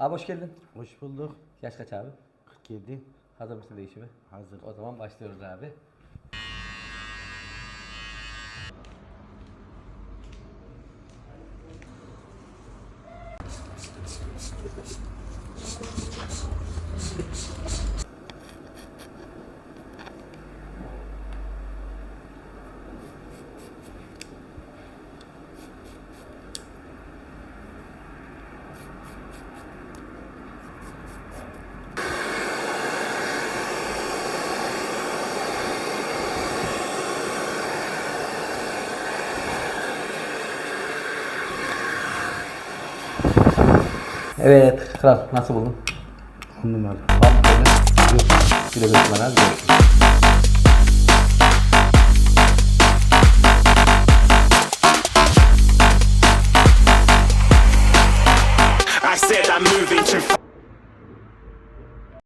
Abi hoş geldin. Hoş bulduk. Yaş kaç abi? 47. Hazır mısın değişime? Hazır. O zaman başlıyoruz abi. Evet kral nasıl buldun? On numara. Mı böyle? Yok. Kullan abi. görüşürüz. I said I'm moving too fast.